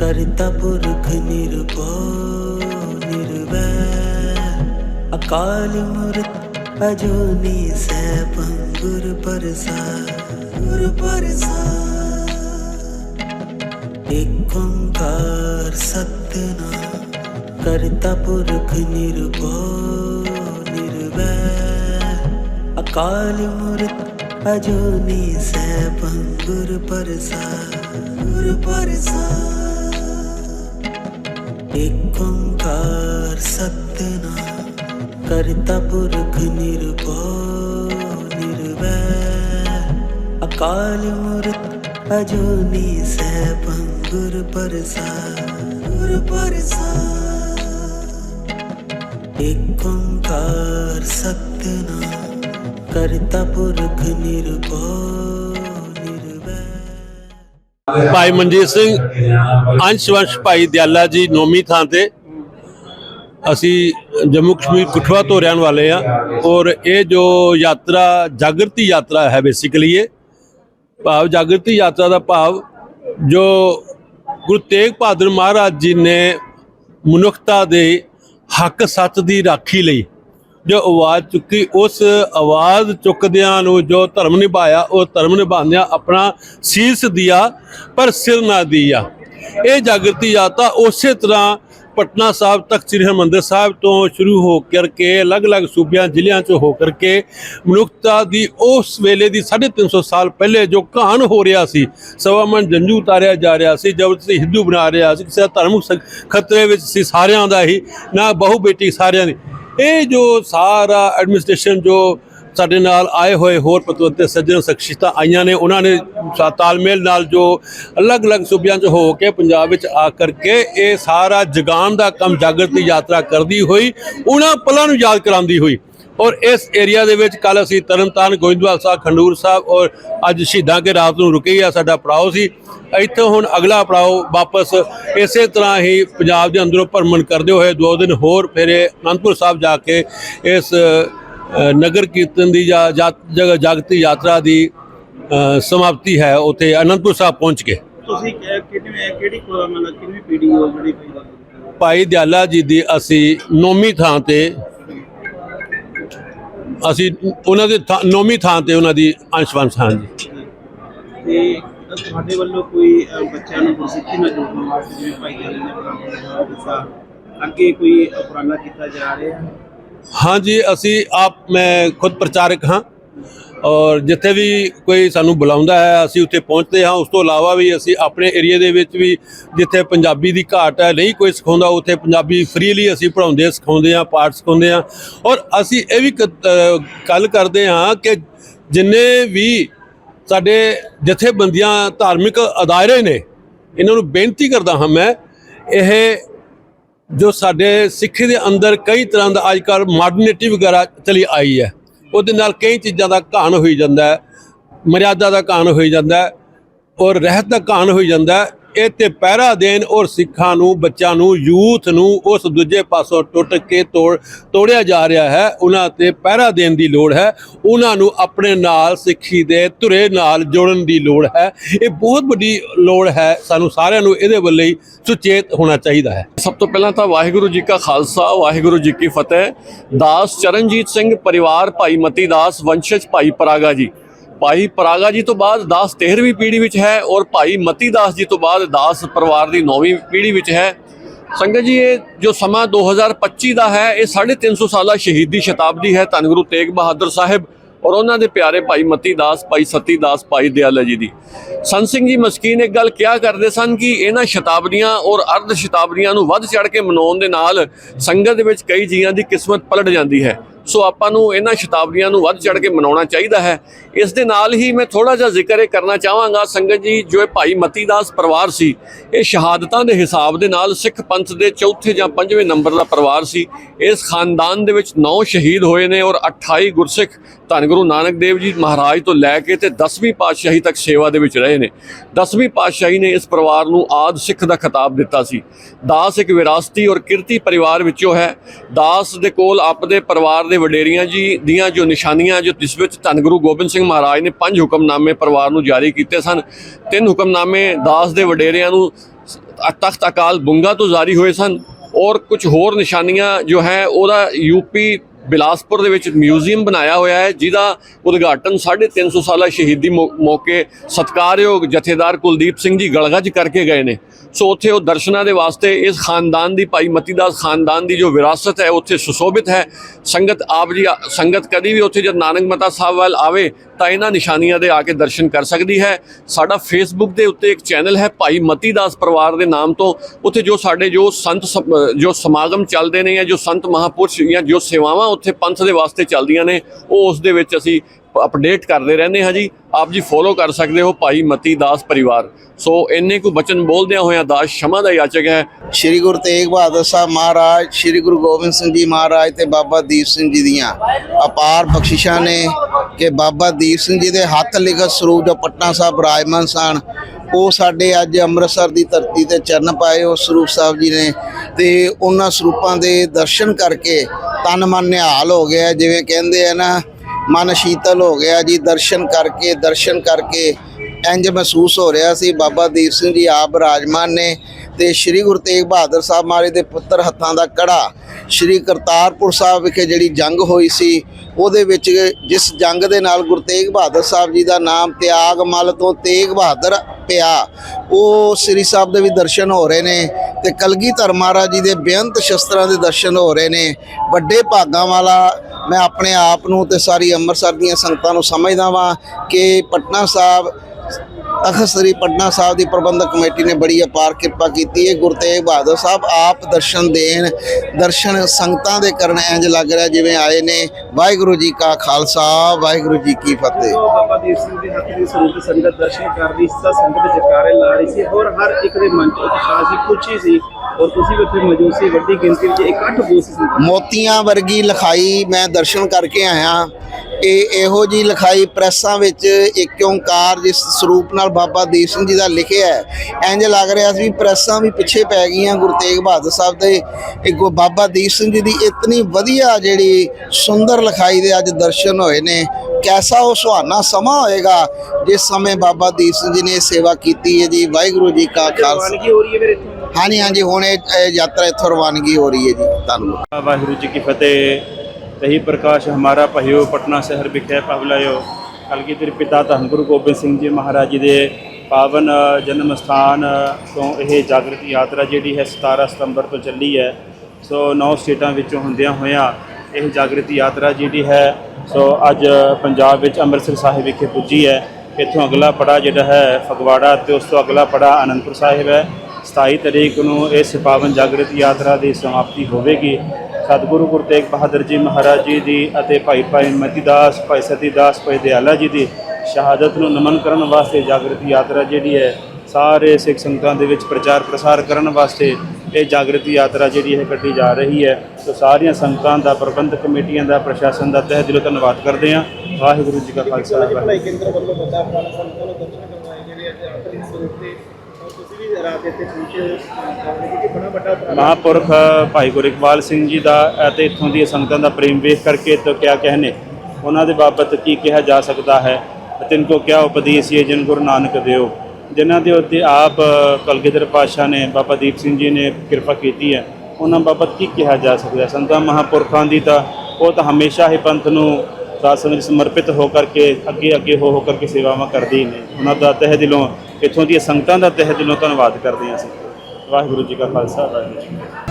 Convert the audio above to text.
ਕਰਤਾ ਪੁਰਖ ਨਿਰਭਉ ਨਿਰਵੈ। ਅਕਾਲ ਮੂਰਤ ਅਜੂਨੀ ਸੈ ਗੁਰ ਪ੍ਰਸਾਦ ਗੁਰ ਪ੍ਰਸਾਦ। ਏਕ ਓੰਕਾਰ ਸਤਨਾਮ ਕਰਤਾ ਪੁਰਖ ਨਿਰਭਉ ਨਿਰਵੈ। ਅਕਾਲ ਮੂਰਤ ਅਜੂਨੀ ਸੈ ਗੁਰ ਪ੍ਰਸਾਦ ਗੁਰ ਪ੍ਰਸਾਦ। ਏਕ ਓੰਕਾਰ ਸਤਨਾਮ ਕਰਤਾ ਪੁਰਖ ਨਿਰਭਉ ਨਿਰਵੈਰ ਅਕਾਲ ਮੂਰਤ ਅਜੂਨੀ ਸੈਭੰ ਗੁਰ ਪ੍ਰਸਾਦ ਗੁਰ ਪ੍ਰਸਾਦ। ਏਕ ਓੰਕਾਰ ਸਤਨਾਮ ਕਰਤਾ ਪੁਰਖ ਨਿਰਭਉ ਭਾਈ ਮਨਜੀਤ ਸਿੰਘ, ਅੰਸ਼ ਵੰਸ਼ ਭਾਈ ਦਿਆਲਾ ਜੀ ਨੌਵੀਂ ਥਾਂ ਤੇ ਅਸੀਂ ਜੰਮੂ ਕਸ਼ਮੀਰ ਕਠੂਆ ਤੋਂ ਰਹਿਣ ਵਾਲੇ ਆ ਔਰ ਇਹ ਜੋ ਯਾਤਰਾ, ਜਾਗਰਤੀ ਯਾਤਰਾ ਹੈ ਬੇਸਿਕਲੀ ਇਹ, ਭਾਵ ਜਾਗਰਤੀ ਯਾਤਰਾ ਦਾ ਭਾਵ ਜੋ ਗੁਰੂ ਤੇਗ ਬਹਾਦਰ ਮਹਾਰਾਜ ਜੀ ਨੇ ਮਨੁੱਖਤਾ ਦੇ ਹੱਕ ਸੱਚ ਦੀ ਰਾਖੀ ਲਈ ਜੋ ਆਵਾਜ਼ ਚੁੱਕੀ, ਉਸ ਆਵਾਜ਼ ਚੁੱਕਦਿਆਂ ਨੂੰ ਜੋ ਧਰਮ ਨਿਭਾਇਆ, ਉਹ ਧਰਮ ਨਿਭਾਉਂਦਿਆਂ ਆਪਣਾ ਸੀਸ ਦਿਆ, ਪਰ ਸਿਰ ਨਾ ਦਿਆ। ਇਹ ਜਾਗਰਤੀ ਯਾਤਰਾ ਉਸੇ ਤਰ੍ਹਾਂ ਪਟਨਾ ਸਾਹਿਬ ਤੱਕ, ਸ੍ਰੀ ਹਰਿਮੰਦਰ ਸਾਹਿਬ ਤੋਂ ਸ਼ੁਰੂ ਹੋ ਕਰਕੇ, ਅਲੱਗ-ਅਲੱਗ ਸੂਬਿਆਂ, ਜ਼ਿਲ੍ਹਿਆਂ 'ਚ ਹੋ ਕਰਕੇ, ਮਨੁੱਖਤਾ ਦੀ ਉਸ ਵੇਲੇ ਦੀ 350 ਸਾਲ ਪਹਿਲੇ ਜੋ ਕਹਾਣ ਹੋ ਰਿਹਾ ਸੀ ਸਵਾਮਨ ਜੰਜੂ ਉਤਾਰਿਆ ਜਾ ਰਿਹਾ ਸੀ ਜ਼ਬਰਦਸਤੀ ਹਿੰਦੂ ਬਣਾ ਰਿਹਾ ਸੀ, ਕਿਸੇ ਦਾ ਧਰਮ ਖਤਰੇ ਵਿੱਚ ਸੀ ਸਾਰਿਆਂ ਦਾ ਹੀ, ਨਾ ਬਹੁ ਬੇਟੀ ਸਾਰਿਆਂ ਦੀ। ਇਹ ਜੋ ਸਾਰਾ ਐਡਮਿਨਿਸਟ੍ਰੇਸ਼ਨ ਜੋ ਸਾਡੇ ਨਾਲ ਆਏ ਹੋਏ ਹੋਰ ਪਤਵੰਤੇ ਸੱਜਣ ਸ਼ਖਸੀਅਤਾਂ ਆਈਆਂ ਨੇ, ਉਹਨਾਂ ਨੇ ਸਾ- ਤਾਲਮੇਲ ਨਾਲ ਜੋ ਅਲੱਗ-ਅਲੱਗ ਸੂਬਿਆਂ 'ਚ ਹੋ ਕੇ ਪੰਜਾਬ ਵਿੱਚ ਆ ਕਰਕੇ ਇਹ ਸਾਰਾ ਜਗਾਨ ਦਾ ਕੰਮ ਜਾਗਰਤੀ ਯਾਤਰਾ ਕਰਦੀ ਹੋਈ, ਉਹਨਾਂ ਪਲਾਂ ਨੂੰ ਯਾਦ ਕਰਾਉਂਦੀ ਹੋਈ। ਔਰ ਇਸ ਏਰੀਆ ਦੇ ਵਿੱਚ ਕੱਲ ਅਸੀਂ ਤਰਨਤਾਰਨ ਗੋਇੰਦਵਾਲ ਸਾਹਿਬ ਖੰਡੂਰ ਸਾਹਿਬ ਔਰ ਅੱਜ ਸ਼ਹੀਦਾਂ ਕੇ ਰਾਤ ਨੂੰ ਰੁਕੇ ਆ ਸਾਡਾ ਪੜਾਅ ਸੀ। ਇੱਥੋਂ ਹੁਣ ਅਗਲਾ ਪੜਾਅ ਵਾਪਸ ਇਸੇ ਤਰ੍ਹਾਂ ਹੀ ਪੰਜਾਬ ਦੇ ਅੰਦਰੋਂ ਭਰਮਣ ਕਰਦੇ ਹੋਏ ਦੋ ਦਿਨ ਹੋਰ ਫਿਰ ਅਨੰਦਪੁਰ ਸਾਹਿਬ ਜਾ ਕੇ ਇਸ ਨਗਰ ਕੀਰਤਨ ਦੀ ਜਾਗਤੀ ਯਾਤਰਾ ਦੀ ਸਮਾਪਤੀ ਹੈ ਉੱਥੇ ਅਨੰਦਪੁਰ ਸਾਹਿਬ ਪਹੁੰਚ ਕੇ। ਤੁਸੀਂ ਕਿਹੜੀ ਕੋ- ਮਤਲਬ ਕਿੰਨੀ ਪੀੜੀ ਹੋ ਜਿਹੜੀ ਭਾਈ ਦਿਆਲਾ ਜੀ ਦੀ ਅਸੀਂ ਨੌਵੀਂ ਥਾਂ ਤੇ ਅਸੀਂ ਉਹਨਾਂ ਦੇ ਨੌਵੀਂ ਥਾਂ ਤੇ ਉਹਨਾਂ ਦੀ ਅੰਸ਼ਵੰਸ਼ ਹਾਂ ਜੀ। ਤੇ ਤੁਹਾਡੇ ਵੱਲੋਂ ਕੋਈ ਅ, ਬੱਚਿਆਂ ਨੂੰ ਗੁਰਸਿੱਖੀ ਨਾਲ ਜੋੜਨ ਵਾਸਤੇ ਜਿਵੇਂ ਭਾਈ ਜੀ ਨੇ ਆਪਣਾ ਦਿੱਤਾ ਅੱਗੇ ਕੋਈ ਉਪਰਾਲਾ ਕੀਤਾ ਜਾ ਰਿਹਾ? ਹੈ ਹਾਂਜੀ ਅਸੀਂ ਆਪ ਮੈਂ ਖੁਦ ਪ੍ਰਚਾਰਕ ਹਾਂ। ਔਰ ਜਿੱਥੇ ਵੀ ਕੋਈ ਸਾਨੂੰ ਬੁਲਾਉਂਦਾ ਹੈ, ਅਸੀਂ ਉੱਥੇ ਪਹੁੰਚਦੇ ਹਾਂ। ਉਸ ਤੋਂ ਇਲਾਵਾ ਵੀ ਅਸੀਂ ਆਪਣੇ ਏਰੀਆ ਦੇ ਵਿੱਚ ਵੀ ਜਿੱਥੇ ਪੰਜਾਬੀ ਦੀ ਘਾਟ ਹੈ, ਨਹੀਂ ਕੋਈ ਸਿਖਾਉਂਦਾ, ਉੱਥੇ ਪੰਜਾਬੀ ਫ੍ਰੀਲੀ ਅਸੀਂ ਪੜਾਉਂਦੇ ਸਿਖਾਉਂਦੇ ਹਾਂ, ਪਾਠ ਸਿਖਾਉਂਦੇ ਹਾਂ। ਔਰ ਅਸੀਂ ਇਹ ਵੀ ਗੱਲ ਕਰਦੇ ਹਾਂ ਕਿ ਜਿੰਨੇ ਵੀ ਸਾਡੇ ਜਥੇਬੰਦੀਆਂ ਧਾਰਮਿਕ ਅਦਾਰੇ ਨੇ, ਇਹਨਾਂ ਨੂੰ ਬੇਨਤੀ ਕਰਦਾ ਹਾਂ ਮੈਂ, ਇਹ ਜੋ ਸਾਡੇ ਸਿੱਖੀ ਦੇ ਅੰਦਰ ਕਈ ਤਰ੍ਹਾਂ ਦਾ ਅੱਜ ਕੱਲ੍ਹ ਮਾਡਰਨਿਟੀ ਵਗੈਰਾ ਚਲੀ ਆਈ ਹੈ। ਉਹਦੇ ਨਾਲ ਕਈ ਚੀਜ਼ਾਂ ਦਾ ਘਾਣ ਹੋਈ ਜਾਂਦਾ ਹੈ, ਮਰਿਆਦਾ ਦਾ ਘਾਣ ਹੋਈ ਜਾਂਦਾ ਹੈ ਔਰ ਰਹਿਤ ਦਾ ਘਾਣ ਹੋਈ ਜਾਂਦਾ ਹੈ। ਇਹ ਤੇ ਪਹਿਰਾ ਦੇਣ ਔਰ ਸਿੱਖਾਂ ਨੂੰ, ਬੱਚਿਆਂ ਨੂੰ, ਯੂਥ ਨੂੰ ਉਸ ਦੂਜੇ ਪਾਸੋਂ ਟੁੱਟ ਕੇ ਤੋੜ, ਤੋੜਿਆ ਜਾ ਰਿਹਾ ਹੈ। ਉਹਨਾਂ ਤੇ ਪਹਿਰਾ ਦੇਣ ਦੀ ਲੋੜ ਹੈ। ਉਹਨਾਂ ਨੂੰ ਆਪਣੇ ਨਾਲ ਸਿੱਖੀ ਦੇ ਧੁਰੇ ਨਾਲ ਜੋੜਨ ਦੀ ਲੋੜ ਹੈ। ਇਹ ਬਹੁਤ ਵੱਡੀ ਲੋੜ ਹੈ। ਸਾਨੂੰ ਸਾਰਿਆਂ ਨੂੰ ਇਹਦੇ ਵੱਲ ਹੀ ਸੁਚੇਤ ਹੋਣਾ ਚਾਹੀਦਾ ਹੈ। ਸਭ ਤੋਂ ਪਹਿਲਾਂ ਤਾਂ ਵਾਹਿਗੁਰੂ ਜੀ ਕਾ ਖਾਲਸਾ, ਵਾਹਿਗੁਰੂ ਜੀ ਕੀ ਫਤਿਹ। ਦਾਸ ਚਰਨਜੀਤ ਸਿੰਘ, ਪਰਿਵਾਰ ਭਾਈ ਮਤੀ ਦਾਸ, ਵੰਸ਼ਜ ਭਾਈ ਪਰਾਗਾ ਜੀ। ਭਾਈ ਪਰਾਗਾ ਜੀ ਤੋਂ ਬਾਅਦ ਦਾਸ 13ਵੀਂ ਪੀੜ੍ਹੀ ਵਿੱਚ ਹੈ ਔਰ ਭਾਈ ਮਤੀ ਦਾਸ ਜੀ ਤੋਂ ਬਾਅਦ ਦਾਸ ਪਰਿਵਾਰ ਦੀ 9ਵੀਂ ਪੀੜ੍ਹੀ ਵਿੱਚ ਹੈ। ਸੰਗਤ ਜੀ, ਇਹ ਜੋ ਸਮਾਂ 2025 ਦਾ ਹੈ, ਇਹ 350 ਸਾਲਾ ਸ਼ਹੀਦੀ ਸ਼ਤਾਬਦੀ ਹੈ ਧੰਨ ਗੁਰੂ ਤੇਗ ਬਹਾਦਰ ਸਾਹਿਬ ਔਰ ਉਹਨਾਂ ਦੇ ਪਿਆਰੇ ਭਾਈ ਮਤੀ ਦਾਸ, ਭਾਈ ਸਤੀ ਦਾਸ, ਭਾਈ ਦਿਆਲਾ ਜੀ ਦੀ। ਸੰਤ ਸਿੰਘ ਜੀ, ਮਸਕੀਨ ਇੱਕ ਗੱਲ ਕਿਹਾ ਕਰਦੇ ਸਨ ਕਿ ਇਹਨਾਂ ਸ਼ਤਾਬਦੀਆਂ ਔਰ ਅਰਧ ਸ਼ਤਾਬਦੀਆਂ ਨੂੰ ਵੱਧ ਚੜ ਕੇ ਮਨਾਉਣ ਦੇ ਨਾਲ ਸੰਗਤ ਦੇ ਵਿੱਚ ਕਈ ਜੀਆਂ ਦੀ ਕਿਸਮਤ ਪਲਟ ਜਾਂਦੀ ਹੈ। ਸੋ ਆਪਾਂ ਨੂੰ ਇਹਨਾਂ ਸ਼ਤਾਬਦੀਆਂ ਨੂੰ ਵੱਧ ਚੜ ਕੇ ਮਨਾਉਣਾ ਚਾਹੀਦਾ ਹੈ। ਇਸ ਦੇ ਨਾਲ ਹੀ ਮੈਂ ਥੋੜਾ ਜਿਹਾ ਜ਼ਿਕਰ ਇਹ ਕਰਨਾ ਚਾਹਾਂਗਾ, ਸੰਗਤ ਜੀ, ਜੋ ਇਹ ਭਾਈ ਮਤੀ ਦਾਸ ਪਰਿਵਾਰ ਸੀ, ਇਹ ਸ਼ਹਾਦਤਾਂ ਦੇ ਹਿਸਾਬ ਦੇ ਨਾਲ ਸਿੱਖ ਪੰਥ ਦੇ ਚੌਥੇ ਜਾਂ ਪੰਜਵੇਂ ਨੰਬਰ ਦਾ ਪਰਿਵਾਰ ਸੀ। ਇਸ ਖਾਨਦਾਨ ਦੇ ਵਿੱਚ 9 ਸ਼ਹੀਦ ਹੋਏ ਨੇ ਔਰ 28 ਗੁਰਸਿੱਖ ਧੰਨ ਗੁਰੂ ਨਾਨਕ ਦੇਵ ਜੀ ਮਹਾਰਾਜ ਤੋਂ ਲੈ ਕੇ ਤੇ 10ਵੀਂ ਪਾਤਸ਼ਾਹੀ ਤੱਕ ਸੇਵਾ ਦੇ ਵਿੱਚ ਰਹੇ ਨੇ। 10ਵੀਂ ਪਾਤਸ਼ਾਹੀ ਨੇ ਇਸ ਪਰਿਵਾਰ ਨੂੰ ਆਦ ਸਿੱਖ ਦਾ ਖਿਤਾਬ ਦਿੱਤਾ ਸੀ। ਦਾਸ ਇੱਕ ਵਿਰਾਸਤੀ ਔਰ ਕਿਰਤੀ ਪਰਿਵਾਰ ਵਿੱਚੋਂ ਹੈ। ਦਾਸ ਦੇ ਕੋਲ ਆਪਦੇ ਪਰਿਵਾਰ ਦੇ ਵਡੇਰੀਆਂ ਜੀ ਦੀਆਂ ਜੋ ਨਿਸ਼ਾਨੀਆਂ ਜੋ ਜਿਸ ਵਿੱਚ ਧੰਨ ਗੁਰੂ ਗੋਬਿੰਦ ਸਿੰਘ ਮਹਾਰਾਜ ਨੇ ਪੰਜ ਹੁਕਮਨਾਮੇ ਪਰਿਵਾਰ ਨੂੰ ਜਾਰੀ ਕੀਤੇ ਸਨ। ਤਿੰਨ ਹੁਕਮਨਾਮੇ ਦਾਸ ਦੇ ਵਡੇਰਿਆਂ ਨੂੰ ਤਖਤ ਅਕਾਲ ਬੁੰਗਾ ਤੋਂ ਜਾਰੀ ਹੋਏ ਸਨ। ਔਰ ਕੁਝ ਹੋਰ ਨਿਸ਼ਾਨੀਆਂ ਜੋ ਹੈ, ਉਹਦਾ ਯੂਪੀ ਬਿਲਾਸਪੁਰ ਦੇ ਵਿੱਚ ਮਿਊਜ਼ੀਅਮ ਬਣਾਇਆ ਹੋਇਆ ਹੈ, ਜਿਹਦਾ ਉਦਘਾਟਨ 350 ਸਾਲਾ ਸ਼ਹੀਦੀ ਮੌ- ਮੌਕੇ ਸਤਕਾਰਯੋਗ ਜਥੇਦਾਰ ਕੁਲਦੀਪ ਸਿੰਘ ਜੀ ਗਲਗੱਜ ਕਰਕੇ ਗਏ ਨੇ। ਸੋ ਉੱਥੇ ਉਹ ਦਰਸ਼ਨਾਂ ਦੇ ਵਾਸਤੇ ਇਸ ਖਾਨਦਾਨ ਦੀ ਭਾਈ ਮਤੀਦਾਸ ਖਾਨਦਾਨ ਦੀ ਜੋ ਵਿਰਾਸਤ ਹੈ, ਉੱਥੇ ਸੁਸ਼ੋਭਿਤ ਹੈ। ਸੰਗਤ ਆਪ ਜੀ ਸੰਗਤ ਕਦੀ ਵੀ ਉੱਥੇ ਜਦ ਨਾਨਕ ਮਤਾ ਸਾਹਿਬ ਵੱਲ ਆਵੇ, ਤਾਂ ਇਹਨਾਂ ਨਿਸ਼ਾਨੀਆਂ ਦੇ ਆ ਕੇ ਦਰਸ਼ਨ ਕਰ ਸਕਦੀ ਹੈ। ਸਾਡਾ ਫੇਸਬੁੱਕ ਦੇ ਉੱਤੇ ਇੱਕ ਚੈਨਲ ਹੈ ਭਾਈ ਮਤੀਦਾਸ ਪਰਿਵਾਰ ਦੇ ਨਾਮ ਤੋਂ। ਉੱਥੇ ਜੋ ਸਾਡੇ ਜੋ ਸੰਤ ਸਮ- ਜੋ ਸਮਾਗਮ ਚੱਲਦੇ ਨੇ ਜਾਂ ਜੋ ਸੰਤ ਮਹਾਪੁਰਸ਼ ਜਾਂ ਜੋ ਸੇਵਾਵਾਂ ਉੱਥੇ ਪੰਥ ਦੇ ਵਾਸਤੇ ਚੱਲਦੀਆਂ ਨੇ, ਉਹ ਉਸ ਦੇ ਵਿੱਚ ਅਸੀਂ ਅਪਡੇਟ ਕਰਦੇ ਰਹਿੰਦੇ ਹਾਂ ਜੀ। ਆਪ ਜੀ ਫੋਲੋ ਕਰ ਸਕਦੇ ਹੋ ਭਾਈ ਮਤੀ ਦਾਸ ਪਰਿਵਾਰ। ਸੋ ਇੰਨੇ ਕੁ ਬਚਨ ਬੋਲਦਿਆਂ ਹੋਇਆਂ ਦਾਸ ਸ਼ਮਾ ਦਾ ਯਾਚਕ ਹੈ। ਸ਼੍ਰੀ ਗੁਰੂ ਤੇਗ ਬਹਾਦਰ ਸਾਹਿਬ ਮਹਾਰਾਜ, ਸ਼੍ਰੀ ਗੁਰੂ ਗੋਬਿੰਦ ਸਿੰਘ ਜੀ ਮਹਾਰਾਜ ਤੇ ਬਾਬਾ ਦੀਪ ਸਿੰਘ ਜੀ ਦੀਆਂ ਅਪਾਰ ਬਖਸ਼ਿਸ਼ਾਂ ਨੇ ਕਿ ਬਾਬਾ ਦੀਪ ਸਿੰਘ ਜੀ ਦੇ ਹੱਥ ਲਿਖਤ ਸਰੂਪ ਜੋ ਪਟਨਾ ਸਾਹਿਬ ਰਾਜਮਾਨ ਸਨ, ਉਹ ਸਾਡੇ ਅੱਜ ਅੰਮ੍ਰਿਤਸਰ ਦੀ ਧਰਤੀ ਤੇ ਚਰਨ ਪਾਏ ਉਹ ਸਰੂਪ ਸਾਹਿਬ ਜੀ ਨੇ ਤੇ ਉਹਨਾਂ ਸਰੂਪਾਂ ਦੇ ਦਰਸ਼ਨ ਕਰਕੇ ਤਨ ਮਨ ਨਿਹਾਲ ਹੋ ਗਿਆ ਜਿਵੇਂ ਕਹਿੰਦੇ ਆ ਨਾ, ਮਨ ਸ਼ੀਤਲ ਹੋ ਗਿਆ ਜੀ, ਦਰਸ਼ਨ ਕਰਕੇ ਦਰਸ਼ਨ ਕਰਕੇ ਇੰਜ ਮਹਿਸੂਸ ਹੋ ਰਿਹਾ ਸੀ। ਬਾਬਾ ਦੀਪ ਸਿੰਘ ਜੀ ਆਪ ਬਿਰਾਜਮਾਨ ਨੇ ਤੇ ਸ੍ਰੀ ਗੁਰੂ ਤੇਗ ਬਹਾਦਰ ਸਾਹਿਬ ਮਹਾਰਾਜ ਦੇ ਪੁੱਤਰ ਹੱਥਾਂ ਦਾ ਕੜਾ ਸ੍ਰੀ ਕਰਤਾਰਪੁਰ ਸਾਹਿਬ ਵਿਖੇ ਜਿਹੜੀ ਜੰਗ ਹੋਈ ਸੀ, ਉਹਦੇ ਵਿੱਚ ਜਿਸ ਜੰਗ ਦੇ ਨਾਲ ਗੁਰੂ ਤੇਗ ਬਹਾਦਰ ਸਾਹਿਬ ਜੀ ਦਾ ਨਾਮ ਤਿਆਗ ਮਲ ਤੋਂ ਤੇਗ ਬਹਾਦਰ ਪਿਆ, ਉਹ ਸ੍ਰੀ ਸਾਹਿਬ ਦੇ ਵੀ ਦਰਸ਼ਨ ਹੋ ਰਹੇ ਨੇ। ਤੇ ਕਲਗੀਧਰ ਮਹਾਰਾਜ ਜੀ ਦੇ ਬੇਅੰਤ ਸ਼ਸਤਰਾਂ ਦੇ ਦਰਸ਼ਨ ਹੋ ਰਹੇ ਨੇ। ਵੱਡੇ ਭਾਗਾਂ ਵਾਲਾ ਮੈਂ ਆਪਣੇ ਆਪ ਨੂੰ ਤੇ ਸਾਰੀ ਅੰਮ੍ਰਿਤਸਰ ਦੀਆਂ ਸੰਗਤਾਂ ਨੂੰ ਸਮਝਦਾ ਵਾਂ ਕਿ ਪਟਨਾ ਸਾਹਿਬ ਤਖਤ ਸ੍ਰੀ ਪਟਨਾ ਸਾਹਿਬ ਦੀ ਪ੍ਰਬੰਧਕ ਕਮੇਟੀ ਨੇ ਬੜੀ ਅਪਾਰ ਕਿਰਪਾ ਕੀਤੀ ਹੈ। ਗੁਰੂ ਤੇਗ ਬਹਾਦਰ ਸਾਹਿਬ ਆਪ ਦਰਸ਼ਨ ਦੇਣ ਦਰਸ਼ਨ ਸੰਗਤਾਂ ਦੇ ਕਰਨ ਇੰਜ ਲੱਗ ਰਿਹਾ ਜਿਵੇਂ ਆਏ ਨੇ। ਵਾਹਿਗੁਰੂ ਜੀ ਕਾ ਖਾਲਸਾ ਵਾਹਿਗੁਰੂ ਜੀ ਕੀ ਫਤਿਹ। ਬਾਬਾ ਦੀਪ ਸਿੰਘ ਦੇ ਹੱਥ ਦੀ ਸਰੂਪ ਸੰਗਤ ਦਰਸ਼ਨ ਕਰ ਰਹੀ ਸੀ ਸੰਗਤ ਜਕਾਰੇ ਲਾ ਰਹੀ ਸੀ। ਔਰ ਹਰ ਇੱਕ ਦੇ ਮਨ 'ਚ ਉਤਸ਼ਾਹ ਸੀ ਖੁਸ਼ੀ ਸੀ। ਔਰ ਤੁਸੀਂ ਵੀ ਉੱਥੇ ਮੌਜੂਦ ਸੀ ਵੱਡੀ ਗਿਣਤੀ ਵਿੱਚ ਇਕੱਠ ਹੋ ਸੀ। ਮੋਤੀਆਂ ਵਰਗੀ ਲਿਖਾਈ ਮੈਂ ਦਰਸ਼ਨ ਕਰਕੇ ਆਇਆ। ਇਹ ਇਹੋ ਜੀ ਲਿਖਾਈ ਪ੍ਰੈਸਾਂ ਵਿੱਚ ਇੱਕ ਓੰਕਾਰ ਜਿਸ ਸਰੂਪ ਨਾਲ ਬਾਬਾ ਦੀਪ ਸਿੰਘ ਜੀ ਦਾ ਲਿਖਿਆ ਹੈ। ਇੰਜ ਲੱਗ ਰਿਹਾ ਸੀ ਵੀ ਪ੍ਰੈਸਾਂ ਵੀ ਪਿੱਛੇ ਪੈ ਗਈਆਂ ਗੁਰੂ ਤੇਗ ਬਹਾਦਰ ਸਾਹਿਬ ਦੇ। ਇੱਕ ਬਾਬਾ ਦੀਪ ਸਿੰਘ ਜੀ ਦੀ ਇਤਨੀ ਵਧੀਆ ਜਿਹੜੀ ਸੁੰਦਰ ਲਿਖਾਈ ਦੇ ਅੱਜ ਦਰਸ਼ਨ ਹੋਏ ਨੇ ਕੈਸਾ ਉਹ ਸੁਹਾਣਾ ਸਮਾਂ ਹੋਏਗਾ ਜਿਸ ਸਮੇਂ ਬਾਬਾ ਦੀਪ ਸਿੰਘ ਜੀ ਨੇ ਇਹ ਸੇਵਾ ਕੀਤੀ ਹੈ ਜੀ। ਵਾਹਿਗੁਰੂ ਜੀ ਕਾ ਖਾਲਸਾ। ਹਾਂਜੀ ਹਾਂਜੀ ਹੁਣ ਇਹ ਇਹ ਯਾਤਰਾ ਇੱਥੋਂ ਰਵਾਨਗੀ ਹੋ ਰਹੀ ਹੈ ਜੀ। ਧੰਨਵਾਦ। ਵਾਹਿਗੁਰੂ ਜੀ ਕੀ ਫਤਿਹ। ਤਹੀ ਪ੍ਰਕਾਸ਼ ਹਮਾਰਾ ਪਹਿਓ ਪਟਨਾ ਸ਼ਹਿਰ ਵਿਖੇ ਪਵਲਾਇਓ ਕਲਗੀਧਰ ਪਿਤਾ ਧੰਨ ਗੁਰੂ ਗੋਬਿੰਦ ਸਿੰਘ ਜੀ ਮਹਾਰਾਜ ਜੀ ਦੇ ਪਾਵਨ ਜਨਮ ਸਥਾਨ ਤੋਂ ਇਹ ਜਾਗਰਤੀ ਯਾਤਰਾ ਜਿਹੜੀ ਹੈ 17 ਸਤੰਬਰ ਤੋਂ ਚੱਲੀ ਹੈ ਸੋ ਨੌ ਸਟੇਟਾਂ ਵਿੱਚੋਂ ਹੁੰਦਿਆਂ ਹੋਇਆਂ ਇਹ ਜਾਗਰਤੀ ਯਾਤਰਾ ਜਿਹੜੀ ਹੈ ਸੋ ਅੱਜ ਪੰਜਾਬ ਵਿੱਚ ਅੰਮ੍ਰਿਤਸਰ ਸਾਹਿਬ ਵਿਖੇ ਪੁੱਜੀ ਹੈ ਇੱਥੋਂ ਅਗਲਾ ਪੜਾ ਜਿਹੜਾ ਹੈ ਫਗਵਾੜਾ ਤੇ ਉਸ ਤੋਂ ਅਗਲਾ ਪੜਾ ਅਨੰਦਪੁਰ ਸਾਹਿਬ ਹੈ 27 ਤਰੀਕ ਨੂੰ ਇਸ ਪਾਵਨ ਜਾਗਰਤੀ ਯਾਤਰਾ ਦੀ ਸਮਾਪਤੀ ਹੋਵੇਗੀ ਸਤਿਗੁਰੂ ਗੁਰੂ ਤੇਗ ਬਹਾਦਰ ਜੀ ਮਹਾਰਾਜ ਜੀ ਦੀ ਅਤੇ ਭਾਈ ਭਾਈ ਮਤੀ ਦਾਸ, ਭਾਈ ਸਤੀ ਦਾਸ, ਭਾਈ ਦਿਆਲਾ ਜੀ ਦੀ ਸ਼ਹਾਦਤ ਨੂੰ ਨਮਨ ਕਰਨ ਵਾਸਤੇ ਜਾਗਰਤੀ ਯਾਤਰਾ ਜਿਹੜੀ ਹੈ, ਸਾਰੇ ਸਿੱਖ ਸੰਗਤਾਂ ਦੇ ਵਿੱਚ ਪ੍ਰਚਾਰ ਪ੍ਰਸਾਰ ਕਰਨ ਵਾਸਤੇ ਇਹ ਜਾਗਰਤੀ ਯਾਤਰਾ ਜਿਹੜੀ ਹੈ ਕੱਢੀ ਜਾ ਰਹੀ ਹੈ ਸੋ ਸਾਰੀਆਂ ਸੰਗਤਾਂ ਦਾ, ਪ੍ਰਬੰਧਕ ਕਮੇਟੀਆਂ ਦਾ, ਪ੍ਰਸ਼ਾਸਨ ਦਾ ਤਹਿ ਦਿਲੋਂ ਧੰਨਵਾਦ ਕਰਦੇ ਹਾਂ ਵਾਹਿਗੁਰੂ ਜੀ ਕਾ ਖਾਲਸਾ, ਵਾਹਿਗੁਰੂ ਜੀ ਕੀ ਫਤਿਹ। ਕੇਂਦਰ ਮਹਾਂਪੁਰਖ ਭਾਈ ਗੁਰਿਕਵਾਲ ਸਿੰਘ ਜੀ ਦਾ ਅਤੇ ਇੱਥੋਂ ਦੀਆਂ ਸੰਗਤਾਂ ਦਾ ਪ੍ਰੇਮ ਵੇਖ ਕਰਕੇ ਤਾਂ ਕਿਆ ਕਹਿਨੇ ਉਹਨਾਂ ਦੇ ਬਾਬਤ ਕੀ ਕਿਹਾ ਜਾ ਸਕਦਾ ਹੈ ਤਿੰਨ ਕੋ ਕਿਆ ਉਪਦੇਸ਼ ਹੈ ਜਿਨ ਗੁਰੂ ਨਾਨਕ ਦੇਵ ਜਿਨ੍ਹਾਂ ਦੇ ਉੱਤੇ ਆਪ ਕਲਗੀਧਰ ਪਾਤਸ਼ਾਹ ਨੇ, ਬਾਬਾ ਦੀਪ ਸਿੰਘ ਜੀ ਨੇ ਕਿਰਪਾ ਕੀਤੀ ਹੈ, ਉਹਨਾਂ ਬਾਬਤ ਕੀ ਕਿਹਾ ਜਾ ਸਕਦਾ ਹੈ? ਸੰਤਾਂ ਮਹਾਂਪੁਰਖਾਂ ਦੀ ਤਾਂ ਉਹ ਤਾਂ ਹਮੇਸ਼ਾ ਹੀ ਪੰਥ ਨੂੰ ਸਾਸਨ ਵਿੱਚ ਸਮਰਪਿਤ ਹੋ ਕਰਕੇ ਅੱਗੇ ਅੱਗੇ ਹੋ ਹੋ ਕਰਕੇ ਸੇਵਾਵਾਂ ਕਰਦੇ ਨੇ ਉਹਨਾਂ ਦਾ ਤਹਿ ਦਿਲੋਂ ਇੱਥੋਂ ਦੀਆਂ ਸੰਗਤਾਂ ਦਾ ਤਹਿ ਦਿਲੋਂ ਧੰਨਵਾਦ ਕਰਦੇ ਹਾਂ ਅਸੀਂ। ਵਾਹਿਗੁਰੂ ਜੀ ਕਾ ਖਾਲਸਾ, ਵਾਹਿਗੁਰੂ ਜੀ